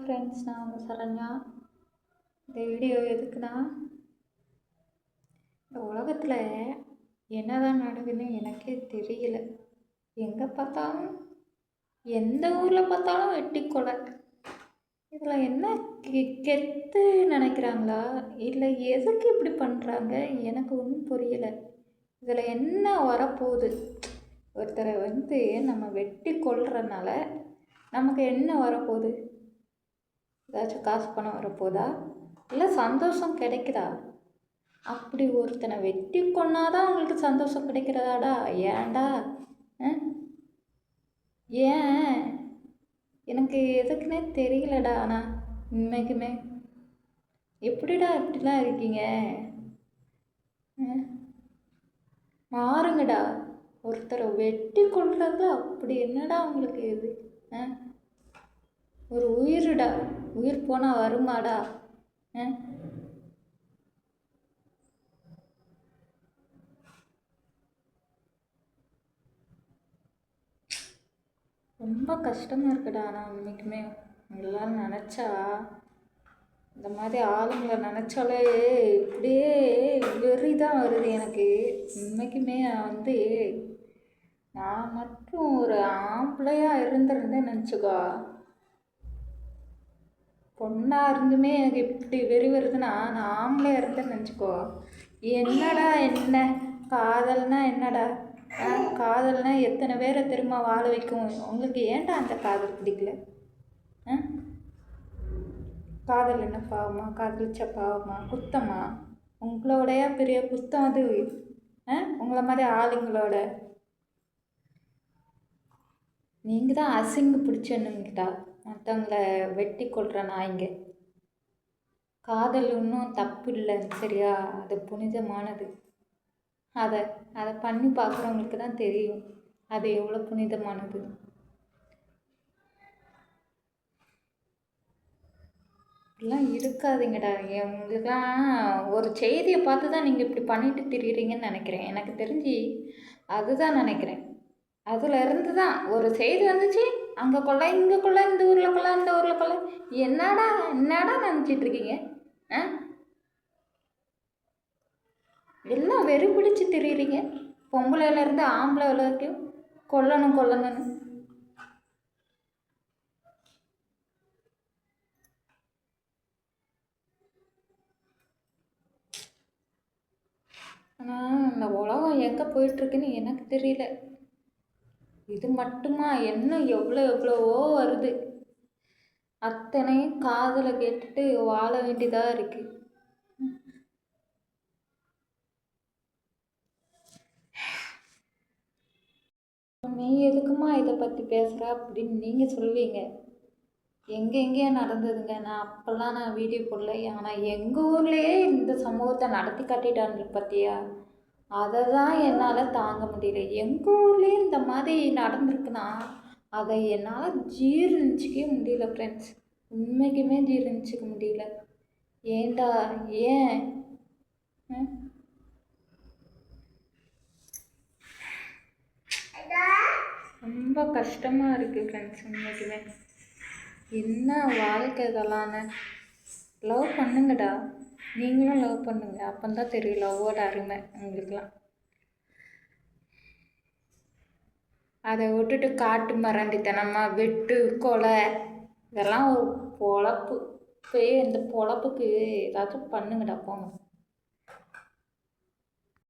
Friends நான் உங்கள் சரண்யா. இந்த வீடியோ எதுக்குன்னா இந்த உலகத்தில் என்னதான் நடக்குதுன்னு எனக்கே தெரியல. எங்கே பார்த்தாலும் எந்த ஊரில் பார்த்தாலும் வெட்டி கொலை இதில் என்ன கெ கெத்து நினைக்கிறாங்களா? இல்லை எதுக்கு இப்படி பண்ணுறாங்க எனக்கு ஒன்றும் புரியலை. இதில் என்ன வரப்போகுது? ஒருத்தரை வந்து நம்ம வெட்டி கொள்றதுனால நமக்கு என்ன வரப்போகுது? ஏதாச்சும் காசு பணம் வரப்போதா? இல்லை சந்தோஷம் கிடைக்குதா? அப்படி ஒருத்தனை வெட்டி கொன்னாதான் அவங்களுக்கு சந்தோஷம் கிடைக்கிறதாடா? ஏன்டா? ஏன்? எனக்கு எதுக்குன்னே தெரியலடா. ஆனால் உண்மைக்குமே. எப்படிடா இப்படிலாம் இருக்கீங்க? மாறுங்கடா. ஒருத்தரை வெட்டி கொள்றது அப்படி என்னடா உங்களுக்கு இது? ஆ ஒரு உயிர்டா. உயிர் போனால் வருமாடா? ரொம்ப கஷ்டமாக இருக்குடா ஆனால் உண்மைக்குமே எல்லாம் நினச்சா இந்த மாதிரி ஆளுங்களை நினச்சாலே இப்படியே வெறி தான் வருது எனக்கு. உண்மைக்குமே வந்து நான் மட்டும் ஒரு ஆம்பளையாக இருந்திருந்தேன் நினச்சிக்கோ. பொண்ணாக இருந்துமே எனக்கு இப்படி வெறி வருதுன்னா நான் ஆம்பளை இருந்தேன்னு நினச்சிக்கோ. என்னடா என்ன? காதல்னா என்னடா? காதல்னா எத்தனை பேரை திரும்ப வாழ வைக்கும்? உங்களுக்கு ஏன்டா அந்த காதல் பிடிக்கல? காதல் என்ன பாவமா? காதலிச்ச பாவமா? குத்தமா? உங்களோடைய பெரிய குத்தம் அது? உங்களை மாதிரி ஆளுங்களோட? நீங்கள் தான் அசிங்கு பிடிச்சனுங்கிட்டா மற்றவங்கள வெட்டி கொள்கிற நாய்ங்க. காதல் ஒன்றும் தப்பு இல்லை சரியா? அது புனிதமானது. அதை அதை பண்ணி பார்க்குறவங்களுக்கு தான் தெரியும். அது எவ்வளோ புனிதமானது. இப்படிலாம் இருக்காதீங்கடா. உங்களுக்குலாம் ஒரு செய்தியை பார்த்து தான் நீங்கள் இப்படி பண்ணிட்டு திரியிறீங்கன்னு நினைக்கிறேன். எனக்கு தெரிஞ்சு அதுதான் நினைக்கிறேன். அதில் இருந்து தான் ஒரு செய்தி வந்துச்சு அங்கே கொள்ள இங்கே கொள்ள இந்த ஊரில் கொள்ள இந்த ஊரில் கொள்ள. என்னடா என்னடா நினச்சிட்டு இருக்கீங்க? ஆ? எல்லாம் வெறி பிடிச்சி திரியிறீங்க பொம்பளையிலேருந்து ஆம்பளை வரைக்கும் கொல்லணும் கொல்லணும்னு. ஆனால் இந்த உலகம் எங்கே போயிட்டுருக்குன்னு எனக்கு தெரியல. இது மட்டுமா? இன்னும் எவ்வளோ எவ்வளவோ வருது. அத்தனையும் காதில் கேட்டுட்டு வாழ வேண்டியதாக இருக்குது நீ எதுக்குமா இதை பற்றி பேசுகிற அப்படின்னு நீங்கள் சொல்வீங்க எங்கே நடந்ததுங்க. நான் அப்போல்லாம் நான் வீடியோ போடல. ஆனால் எங்கள் ஊர்லேயே இந்த சமூகத்தை நடத்தி காட்டிட்டாங்க பார்த்தியா அதை தான் என்னால் தாங்க முடியல. எங்கள் ஊர்லேயே இந்த மாதிரி நடந்திருக்குன்னா அதை என்னால் ஜீரணிச்சிக்கவே முடியல ஃப்ரெண்ட்ஸ் உண்மைக்குமே ஜீரணிச்சிக்க முடியல. ஏண்டா ஏன்? ரொம்ப கஷ்டமாக இருக்குது ஃப்ரெண்ட்ஸ் உண்மைக்குமே. என்ன வாழ்க்கை இதெல்லாம்னு லவ் பண்ணுங்கடா. நீங்களும் லவ் பண்ணுங்கள் அப்போ தான் தெரியும் லவ்வோட அருமை உங்களுக்குலாம் அதை விட்டுட்டு காட்டு மரண்டித்தனமாக வெட்டு கொலை இதெல்லாம் ஒரு பொழப்பு. போய் இந்த பொழப்புக்கு ஏதாச்சும் பண்ணுங்கடா போங்க.